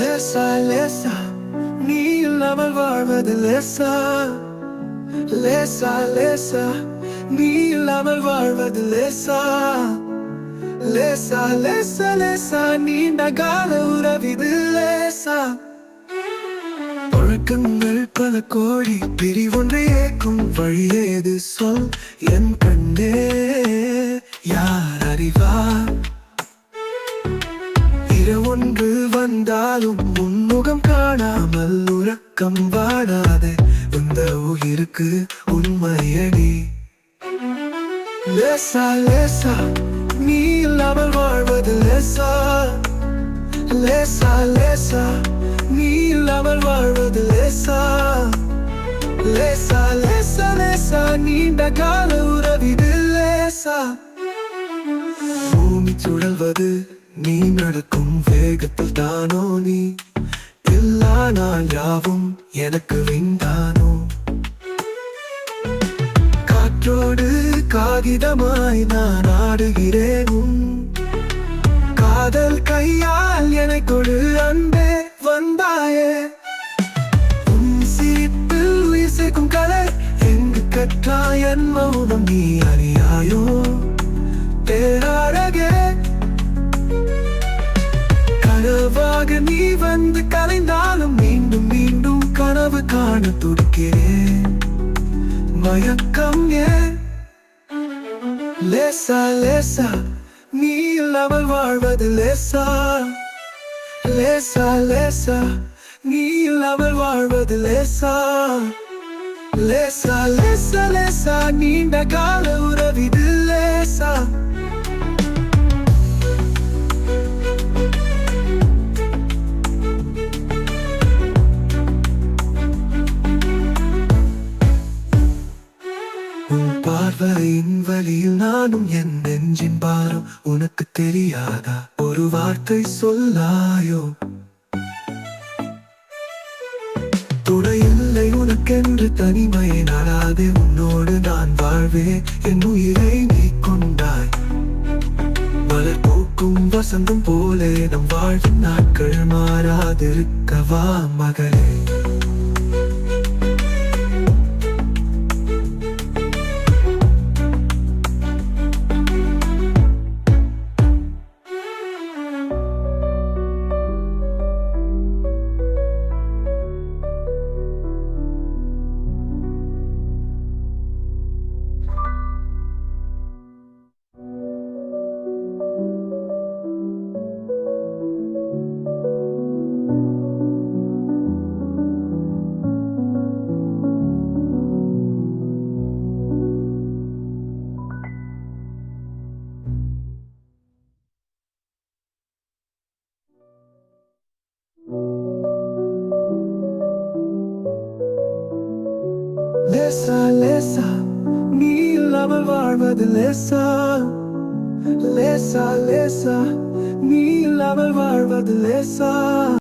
லேசா லேசா நீ இல்லாமல் வாழ்வது லேசா லேசா லேசா நீ இல்லாமல் வாழ்வது லேசா லேசா லேசா லேசா நீண்ட கால உறவிது லேசா ஒழுக்கங்கள் பல கோடி பிரிவொன்றை ஏற்கும் வழியேது சொல் என் கண்ணே யார் அறிவார் இரவொன்று வந்தாலும் உன்முகம் காணாமல் உறக்கம் வாடாதே. இந்த உயிருக்கு உண்மையடி. லேசா லேசா நீ இல்லாமல் வாழ்வது லேசா. லேசா லேசா நீ இல்லாமல் வாழ்வது லேசா. லேசா லேசா லேசா நீண்ட கால உறவிது லேசா. பூமி சுழல்வது நீ நடக்கும் வேகத்தில் தானோ நீ? எல்லா நாள் யாவும் எனக்கு விந்தானோ? காற்றோடு காகிதமாய் நான் ஆடுகிறேன் காதல் கையால் என கொடு அன்பே வந்தாயே. உன் சிரிப்பில் இசைக்கும் கலை எங்கு கற்றாய் என் மௌனம் நீ கனவாக நீ வந்து கலைந்தாலும் மீண்டும் மீண்டும் கனவு காண துடிக்கிறேன். மயக்கம் ஏன் லேசா லேசா நீ இல்லாமல் வாழ்வது லேசா. லேசா லேசா நீ இல்லாமல் வாழ்வது லேசா. லேசா லேசா லேசா நீண்ட கால உறவிது லேசா. பார்வையின் வழியில் நானும் என் நெஞ்சின் பாரம் உனக்கு தெரியாதா? ஒரு வார்த்தை சொல்லாயோ? துணை உனக்கென்று தனிமையை நாடாதே உன்னோடு நான் வாழ்வே என் உயிரை நீ கொண்டாய். மலர் பூக்கும் வசந்தம் போலே நம் வாழ்வின் நாட்கள் மாறாதிருக்கவா மகளே? லேசா லேசா நீ இல்லாமல் வாழ்வது லேசா லேசா லேசா நீ இல்லாமல் வாழ்வது லேசா